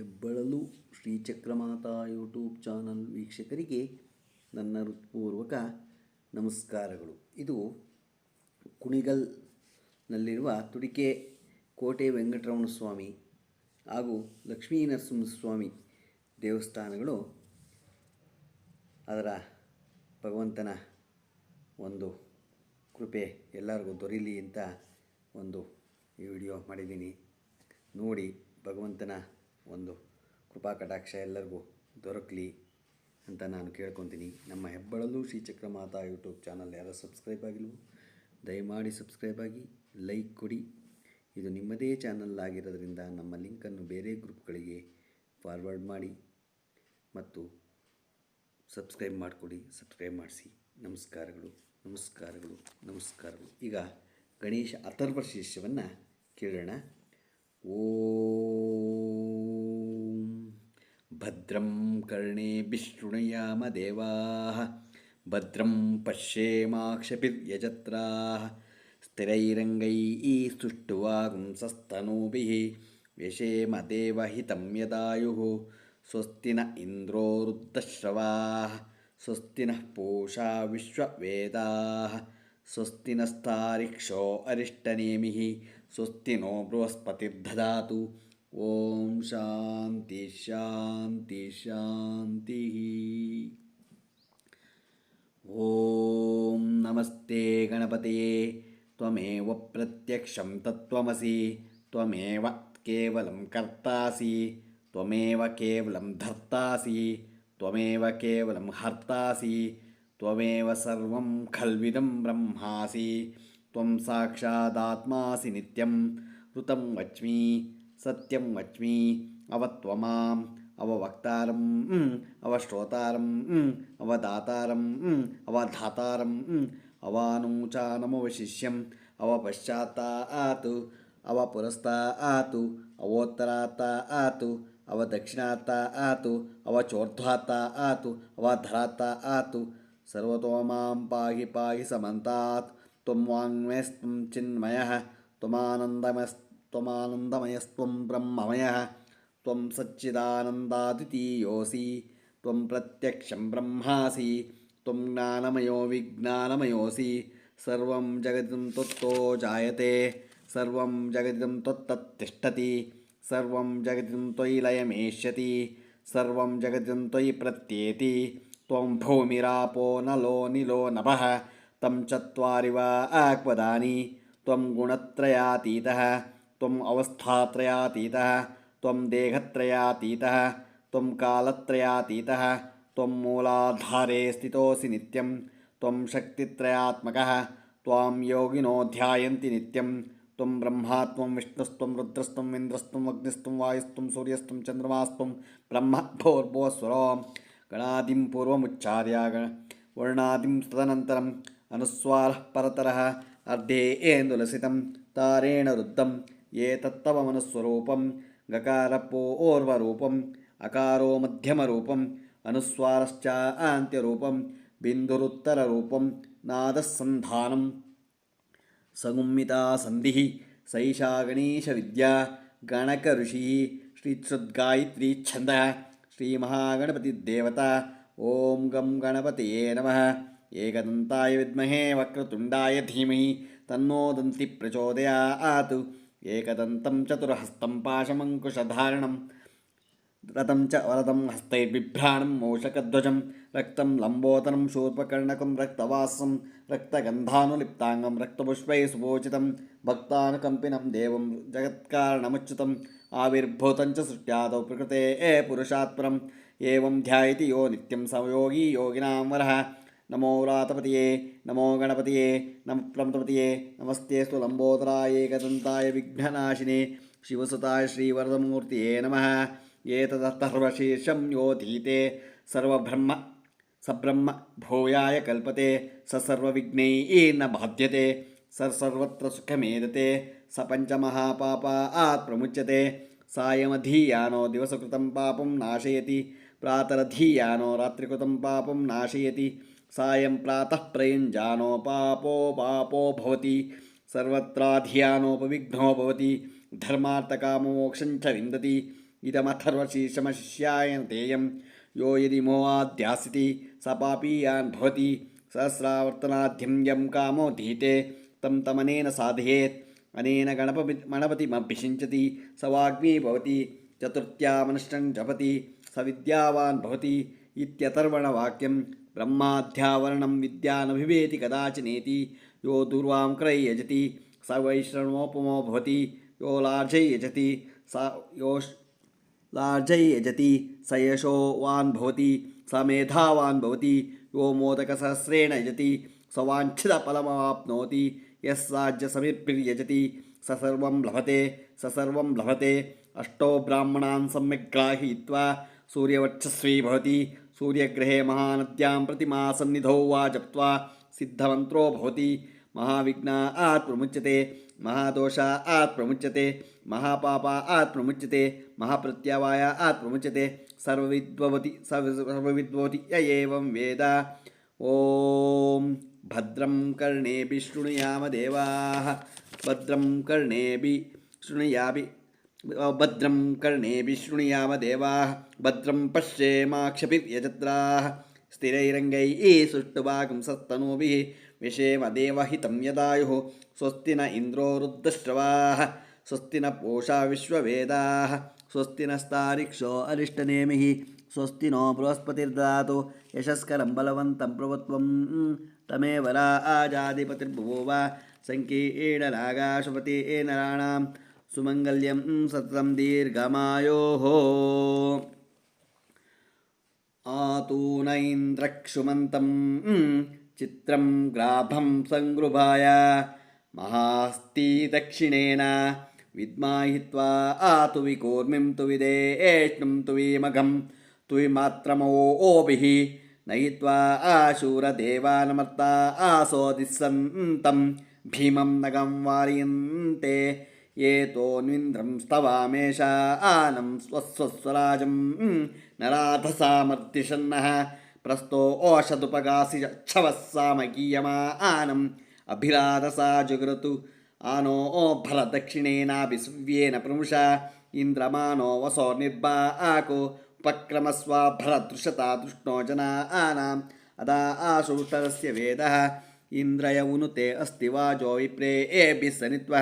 ಹೆಬ್ಬಳಲು ಶ್ರೀಚಕ್ರಮಾತಾ YouTube channel ವೀಕ್ಷಕರಿಗೆ ನನ್ನ ಹೃತ್ಪೂರ್ವಕ ನಮಸ್ಕಾರಗಳು. ಇದು ಕುಣಿಗಲ್ನಲ್ಲಿರುವ ತುಡಿಕೆ ಕೋಟೆ ವೆಂಕಟರಮಣ ಸ್ವಾಮಿ ಹಾಗೂ ಲಕ್ಷ್ಮೀ ನರಸಿಂಹಸ್ವಾಮಿ ದೇವಸ್ಥಾನಗಳು ಅದರ ಭಗವಂತನ ಒಂದು ಕೃಪೆ ಎಲ್ಲರಿಗೂ ದೊರೀಲಿ ಅಂತ ಒಂದು ಈ ವಿಡಿಯೋ ಮಾಡಿದ್ದೀನಿ. ನೋಡಿ ಭಗವಂತನ ಒಂದು ಕೃಪಾ ಕಟಾಕ್ಷ ಎಲ್ಲರಿಗೂ ದೊರಕಲಿ ಅಂತ ನಾನು ಕೇಳ್ಕೊತೀನಿ. ನಮ್ಮ ಹೆಬ್ಬಳಲು ಶ್ರೀಚಕ್ರ ಮಾತಾ ಯೂಟ್ಯೂಬ್ ಚಾನಲ್ ಯಾರು ಸಬ್ಸ್ಕ್ರೈಬ್ ಆಗಿಲ್ವೋ, ದಯಮಾಡಿ ಸಬ್ಸ್ಕ್ರೈಬ್ ಆಗಿ, ಲೈಕ್ ಕೊಡಿ. ಇದು ನಿಮ್ಮದೇ ಚಾನಲ್ ಆಗಿರೋದ್ರಿಂದ ನಮ್ಮ ಲಿಂಕನ್ನು ಬೇರೆ ಗ್ರೂಪ್ಗಳಿಗೆ ಫಾರ್ವರ್ಡ್ ಮಾಡಿ ಮತ್ತು ಸಬ್ಸ್ಕ್ರೈಬ್ ಮಾಡಿಕೊಡಿ, ಸಬ್ಸ್ಕ್ರೈಬ್ ಮಾಡಿಸಿ. ನಮಸ್ಕಾರಗಳು ನಮಸ್ಕಾರಗಳು ನಮಸ್ಕಾರಗಳು. ಈಗ ಗಣೇಶ ಅಥರ್ವ ಶಿಷ್ಯವನ್ನು ಕೇಳೋಣ. ಓಂ भद्रं कर्णेभिःशृणुया देवाः भद्रं पश्येमा क्षिपिर्यजत्राः स्थिरैरङ्गैः सुष्ठु व्यशेमदेवहितं यदायुः। स्वस्ति न इन्द्रो इन्द्रोरुद्धश्रवाः स्वस्ति नः पूषा विश्ववेदाः। स्वस्ति नस्तारिक्षो अरिष्टनेमिः स्वस्ति नो बृहस्पतिर्दधातु। ఓం శాంతి శాంతి శాంతి. ఓం నమస్తే గణపతయే త్వమేవ ప్రత్యక్షం తత్వమసి. త్వమేవ కేవలం కర్తాసి. త్వమేవ కేవలం ధర్తాసి. త్వమేవ కేవలం హర్తాసి. త్వమేవ సర్వం ఖల్విదం బ్రహ్మాసి. త్వం సాక్షాదాత్మాసి నిత్యం ఋతం వచ్మి సత్యం వచ్మి అవత్వమాం అవవక్తారం అవశ్రోతారం అవదాతారం అవధాతారం అవానూచానమవశిష్యం అవపశ్చాత్తాతు అవపురస్తాతు అవోత్తరాత్తాతు అవదక్షిణాత్తాతు అవచోర్ధ్వాత్తాతు అవధరాత్తాతు సర్వతో సర్వతోమాం పాహి పాహి సమంతాత్ త్వం వాంగ్మేస్తం చిన్మయ త్వమానందమస్త त्वमानन्दमयस्त्वमानन्दमयस्त्वं ब्रह्ममयः त्वं सच्चिदानन्दाद्वितीयोऽसि त्वं प्रत्यक्षं ब्रह्मासि त्वं ज्ञानमयो विज्ञानमयोऽसि सर्वं जगदिदं त्वत्तो जायते सर्वं जगदिदं त्वत्तत्तिष्ठति सर्वं जगदिदं त्वयि लयमेष्यति सर्वं जगदिदं त्वयि प्रत्येति त्वं भूमिरापो नलो निलो नभः तं चत्वारि वा आक्वदानि त्वं गुणत्रयातीतः त्वम् अवस्थात्रयातीतः त्वं देहत्रयातीतः त्वं कालत्रयातीतः त्वं मूलाधारे स्थितोऽसि नित्यं त्वं शक्तित्रयात्मकः त्वां योगिनो ध्यायन्ति नित्यं त्वं ब्रह्मा त्वं विष्णुस्त्वं रुद्रस्त्वम् इन्द्रस्त्वम् अग्निस्त्वं वायुस्त्वं सूर्यस्त्वं चन्द्रमास्त्वं ब्रह्म भोर्भुवस्वरो गणादिं पूर्वमुच्चार्य वर्णादिं तदनन्तरम् अनुस्वारः परतरः अर्धे एन्दुलसितं तारेण रुद्धं ఏ తత్తవ మనస్వరూపం గకారపో ఓర్వరూపం అకారో మధ్యమరూపం అనుస్వారశ్చ ఆంత్యరూపం బిందురుత్తరరూపం నాదసంధానం సగుమ్మితా సంధి సైషా గణేశ విద్యా గణక ఋషి శ్రీశ్రుద్గాయత్రీ ఛంద శ్రీమహాగణపతిదేవత ఓం గం గణపతయే నమ ఏకదంతాయ విద్మహే వక్రతుండాయ ధీమహి తన్నో దంతి ప్రచోదయాత్ एकदन्तं चतुर्हस्तं पाशमङ्कुशधारणं रथं च वरदं हस्तैर्बिभ्राणं मूषकध्वजं रक्तं लम्बोदरं शूर्पकर्णकं रक्तवासं रक्तगन्धानुलिप्ताङ्गं रक्तपुष्पैः सुभोचितं भक्तानुकम्पिनं देवं जगत्कारणमुच्युतम् आविर्भूतं च सृष्ट्यादौ प्रकृते ए पुरुषात् परम् एवं ध्यायति यो नित्यं समयोगी योगिनां वरः నమో రాతపతియే నమో గణపతియే నమ ప్రంతపతియే నమస్తే లంబోదరాయేకదంతాయ విఘ్ననాశినే శివసుతాయ శ్రీవరదమూర్తియే నమ. ఏతదర్థర్వశీర్షం యోధీతే సర్వబ్రహ్మ సబ్రహ్మ భూయాయ కల్పతే సర్వవిఘ్నై న బాధ్యతే సర్వత్ర సుఖమేదతే సపంచమహాపాపా ఆత్ ప్రముచ్యతే సాయమధీయానో దివసకృతం పాపం నాశయతి ప్రాతరధీయానో రాత్రికృతం పాపం నాశయతి सायं प्रातः प्रयुञ्जानो पापो पापो भवति। सर्वत्राधियानोपविघ्नो भवति। धर्मार्थकामोक्षं च विन्दति। इदमथर्वशीर्षमशिष्यायन तेयं। यो यदि मोहाद्यासिति स पापीयान् भवति। सहस्रावर्तनाद्यं यं कामो धीते। तं तमनेन साधयेत्। अनेन गणपति गणपतिमभ्यषिञ्चति स वाग्मी भवति। चतुर्थ्यामनुष्ठं जपति। स विद्यावान् भवति। इत्यतर्वणवाक्यं ब्रह्माध्यावरणं विद्यानभिवेति कदाचिनेति। यो दुर्वां क्रय यजति स वैश्रवणोपमो भवति, यो लार्जै यजति स यो यजति स यशोवान् भवति, स मेधावान् भवति, यो मोदकसहस्रेण यजति, स वाञ्छितफलमाप्नोति, यः साज्यसमिर्भिर्यजति स सर्वं लभते, स सर्वं लभते। अष्टो ब्राह्मणान् सूर्यवर्चस्वी भवति सूर्यग्रहे महानद्यां प्रतिमासन्निधौ वा जप्त्वा सिद्धमन्त्रो भवति। महाविघ्ना आत् प्रमुच्यते महादोषा आत् प्रमुच्यते महापापा आत् प्रमुच्यते महाप्रत्यवाया आत् प्रमुच्यते सर्वविद्ववति सर्वविद्ववति य एवं वेद। ॐ भद्रं कर्णेभिः शृणुयाम देवाः भद्रं कर्णेभिः शृणुयामि భద్రం కర్ణే విశృణుయామ దేవా భద్రం పశ్యేమాక్షపిర్యజత్రా స్థిరైరంగై సుష్టువాగుంసత్తనూభి విషేమదేవహితం యదాయు స్వస్తి న ఇంద్రో రుద్రశ్రవా స్వస్తి న పూషా విశ్వవేదా స్వస్తి నస్తారిక్షో అరిష్టనేమి స్వస్తి నో బృహస్పతిర్దాతు యశస్కరం బలవంతం ప్రభుత్వం తమేవరా ఆజాధిపతిర్భువో వ సంకీర్ణరాగాశుపతి ఏ నరాణం సుమంగళ్యం సతతం దీర్ఘమాయో ఆతూనైంద్రక్షుమంతం చిత్రం గ్రాభం సంగృభాయ మహాస్తి దక్షిణేన విద్మాహి త్వా ఆతు వికూర్మిం తు విదేష్ణుం తువిమఘం తువిమాత్రమో ఓభిः నయిత్వా ఆశూరదేవానమర్తా ఆసోదిస్సంతం భీమం నగం వారయంతే ఏతోన్వింద్రం స్తవామేష ఆనం స్వస్వస్వరాజం నరాధసామర్దిషన్న ప్రస్తో ఓషదుపగాసి ఛవస్సామగీయమా ఆనం అభిరాధసా జుగురతు ఆనో ఓ ఫలదక్షిణేనాభి సువ్యేన ప్రముష ఇంద్రమానో వసో నిర్బా ఆకు ఉపక్రమస్వా ఫలదృశతా దృష్ణో జనా ఆనాం అదా ఆశూషరస్య వేద ఇంద్రయవును తే అస్తి వాజో విప్రే ఏభి సనిత్వ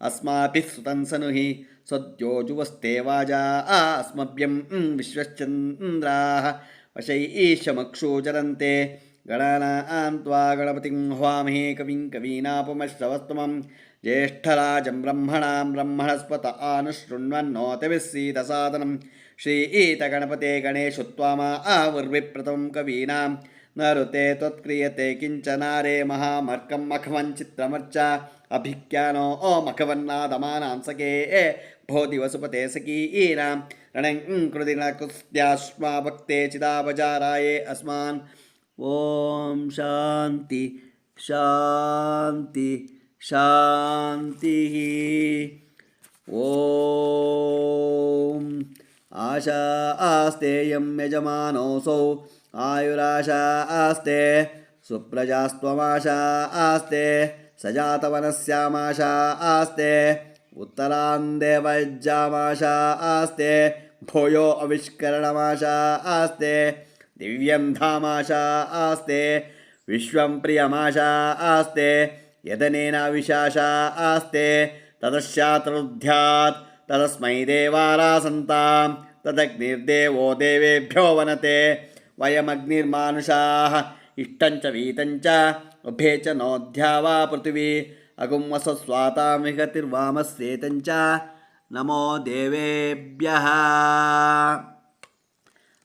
अस्माभिः सुतं सनुहि सद्यो जुवस्ते वाजा अस्मभ्यं विश्वश्चन्द्राः वशै ईशमक्षोचरन्ते गणानां त्वा गणपतिं हवामहे कविं कवीनापमश्रवस्तमं। ज्येष्ठराजं ब्रह्मणां ब्रह्मणस्पत आनुशृण्वन्नोतिभिः सीतसादनं। श्रीईतगणपते गणेषु त्वामा आवर्विप्रतं कवीनां నరుతే త్వత్క్రియతే కించనారే మహామర్కం మఖవం చిత్రమర్చ అభిఖ్యానో ఓ మఖవన్నాదమానాంసకే భోతి వసుపతే సకీనాం రణంకృతినకుస్త్యాశ్వా భక్తే చిదాపచారాయే అస్మాన్ ఓం శాంతి శాంతి శాంతి ఓం आशा आस्तेयं यजमानोऽसौ। आयुराशा आस्ते, सुप्रजास्त्वमाशा आस्ते, सजातवनस्यामाशा आस्ते उत्तरान्देवज्जामाशा आस्ते, भूयो अविष्करणमाशा आस्ते दिव्यं धामाशा आस्ते, विश्वं प्रियमाशा आस्ते यदनेन विशाशा आस्ते, ततश्चातरुध्यात् तदस्मै देवारासन्तां तदग्निर्देवो देवेभ्यो वनते वयमग्निर्मानुषाः इष्टञ्च वीतञ्च उभे च नोऽध्या वा पृथिवी अगुं वसस्वातामिगतिर्वामस्येतञ्च नमो देवेभ्यः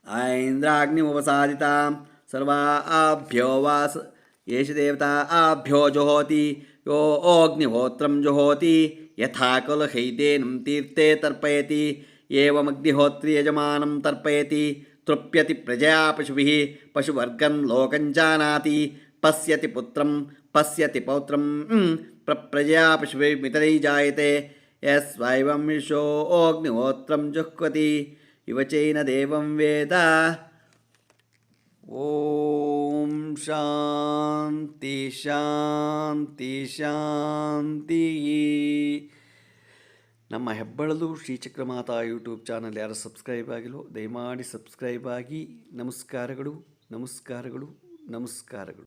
ऐन्द्राग्निमुपसादितां सर्वा आभ्यो वास एष देवता आभ्यो जुहोति यो ओग्निहोत्रं जुहोति यथा कुलहैतेनं तीर्थे तर्पयति, एवमग्निहोत्रि यजमानं तर्पयति, तृप्यति प्रजया पशुभिः, पशुवर्गं लोकं जानाति, पश्यति पुत्रं, पश्यति पौत्रं प्रप्रजया पशुभिर्मितरै जायते, यस्वैवं विशोऽग्निहोत्रं जुह्वति, इव चैन देवं वेद। ॐ ಶಾಂತಿ ಶಾಂತಿ ಶಾಂತಿ. ನಮ್ಮ ಹೆಬ್ಬಳದು ಶ್ರೀಚಕ್ರ ಮಾತಾ ಯೂಟ್ಯೂಬ್ ಚಾನಲ್ ಯಾರು ಸಬ್ಸ್ಕ್ರೈಬ್ ಆಗಿಲ್ಲೋ, ದಯಮಾಡಿ ಸಬ್ಸ್ಕ್ರೈಬ್ ಆಗಿ. ನಮಸ್ಕಾರಗಳು ನಮಸ್ಕಾರಗಳು ನಮಸ್ಕಾರಗಳು.